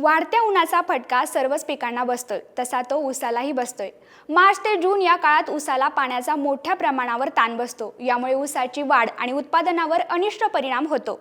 वाढत्या उन्हाचा फटका सर्वच पिकांना बसतोय तसा तो ऊसालाही बसतोय. मार्च ते जून या काळात ऊसाला पाण्याचा मोठ्या प्रमाणावर ताण बसतो यामुळे ऊसाची वाढ आणि उत्पादनावर अनिष्ट परिणाम होतो.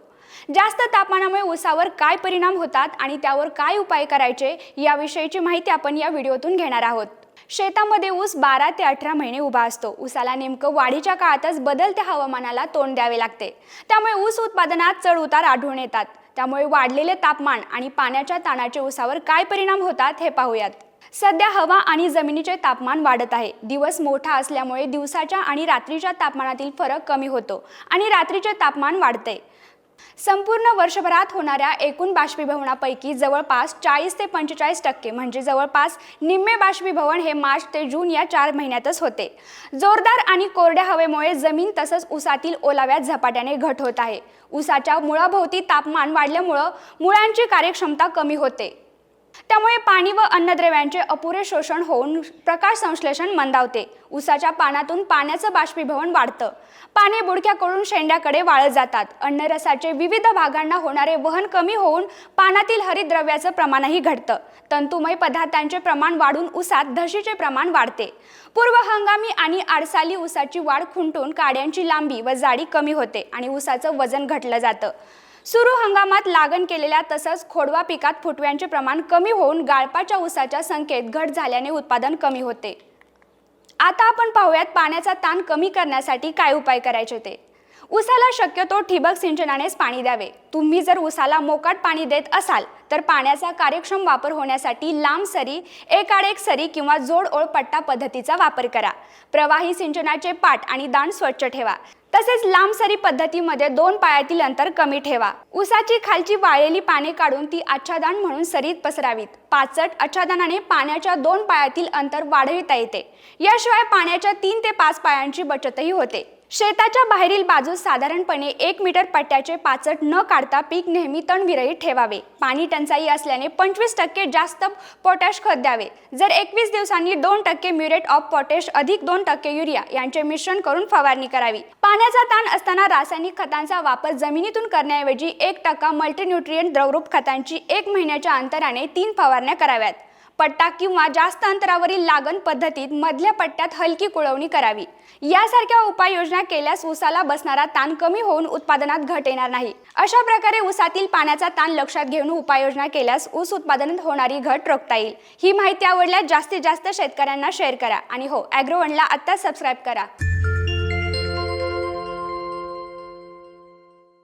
जास्त तापमानामुळे ऊसावर काय परिणाम होतात आणि त्यावर काय उपाय करायचे याविषयीची माहिती आपण या व्हिडिओतून घेणार आहोत. शेतामध्ये ऊस बारा ते अठरा महिने उभा असतो. ऊसाला नेमकं वाढीच्या काळातच बदलत्या हवामानाला तोंड द्यावे लागते. त्यामुळे ऊस उत्पादनात चढ उतार आढळून येतात. त्यामुळे वाढलेले तापमान आणि पाण्याच्या ताणाचे ऊसावर काय परिणाम होतात हे पाहूयात. सध्या हवा आणि जमिनीचे तापमान वाढत आहे. दिवस मोठा असल्यामुळे दिवसाच्या आणि रात्रीच्या तापमानातील फरक कमी होतो आणि रात्रीचे तापमान वाढते. संपूर्ण वर्षभरात होणाऱ्या एकूण बाष्पीभवनापैकी जवळपास चाळीस ते पंचेचाळीस टक्के म्हणजे जवळपास निम्मे बाष्पीभवन हे मार्च ते जून या चार महिन्यातच होते. जोरदार आणि कोरड्या हवेमुळे जमीन तसंच उसातील ओलाव्यात झपाट्याने घट होत आहे. उसाच्या मुळाभोवती तापमान वाढल्यामुळं मुळांची कार्यक्षमता कमी होते. त्यामुळे पाणी व अन्नद्रव्यांचे अपुरे शोषण होऊन प्रकाश संश्लेषण मंदावते. उसाच्या पानातून पाण्याचं बाष्पीभवन वाढतं. पाने बुडक्याकडून शेंड्याकडे वाळत जातात. अन्नरसाचे विविध भागांना होणारे वहन कमी होऊन पानातील हरितद्रव्याचं प्रमाणही घटतं. तंतुमय पदार्थांचे प्रमाण वाढून उसात धशीचे प्रमाण वाढते. पूर्व हंगामी आणि आडसाली उसाची वाढ खुंटून काड्यांची लांबी व जाडी कमी होते आणि उसाचं वजन घटलं जातं. सुरू हंगामात लागण केलेल्या तसंच खोडवा पिकात फुटव्यांचे प्रमाण कमी होऊन गाळपाच्या ऊसाच्या संख्येत घट झाल्याने उत्पादन कमी होते. आता आपण पाहूयात पाण्याचा ताण कमी करण्यासाठी काय उपाय करायचे ते. ऊसाला शक्यतो ठिबक सिंचनानेच पाणी द्यावे. तुम्ही जर ऊसाला मोकाट पाणी देत असाल तर पाण्याचा कार्यक्षम वापर होण्यासाठी लांब सरी एकाड एक सरी किंवा जोड ओळ पट्टा पद्धतीचा वापर करा. प्रवाही सिंचनाचे पाट आणि दाण स्वच्छ ठेवा. तसेच लांब सरी पद्धतीमध्ये दोन पायातील अंतर कमी ठेवा. उसाची खालची वाळलेली पाने काढून ती आच्छादन म्हणून सरीत पसरावीत. पाचट आच्छादनाने पाण्याच्या दोन पायातील अंतर वाढविता येते. याशिवाय पाण्याच्या तीन ते पाच पायांची बचतही होते. शेताच्या बाहेरील बाजूस साधारणपणे एक मीटर पट्ट्याचे पाचट न काढता पीक नेहमी तणविरहित ठेवावे. पाणी टंचाई असल्याने पंचवीस टक्के जास्त पोटॅश खत द्यावे. जर एकवीस दिवसांनी दोन टक्के म्युरेट ऑफ पोटॅश अधिक दोन टक्के युरिया यांचे मिश्रण करून फवारणी करावी. पाण्याचा ताण असताना रासायनिक खतांचा वापर जमिनीतून करण्याऐवजी एक टक्का मल्टीन्यूट्रियंट द्रवरूप खतांची एक महिन्याच्या अंतराने तीन फवारण्या कराव्यात. पट्टा किंवा जास्त अंतरावरील लागण पद्धतीत मधल्या पट्ट्यात हलकी कुळवणी करावी. यासारख्या उपाययोजना केल्यास ऊसाला बसणारा ताण कमी होऊन उत्पादनात घट येणार नाही. अशा प्रकारे ऊसातील पाण्याचा ताण लक्षात घेऊन उपाययोजना केल्यास ऊस उत्पादनात होणारी घट रोखता येईल. ही माहिती आवडल्यास जास्तीत जास्त शेतकऱ्यांना शेअर करा. आणि हो ॲग्रोवनला आत्ताच सबस्क्राईब करा.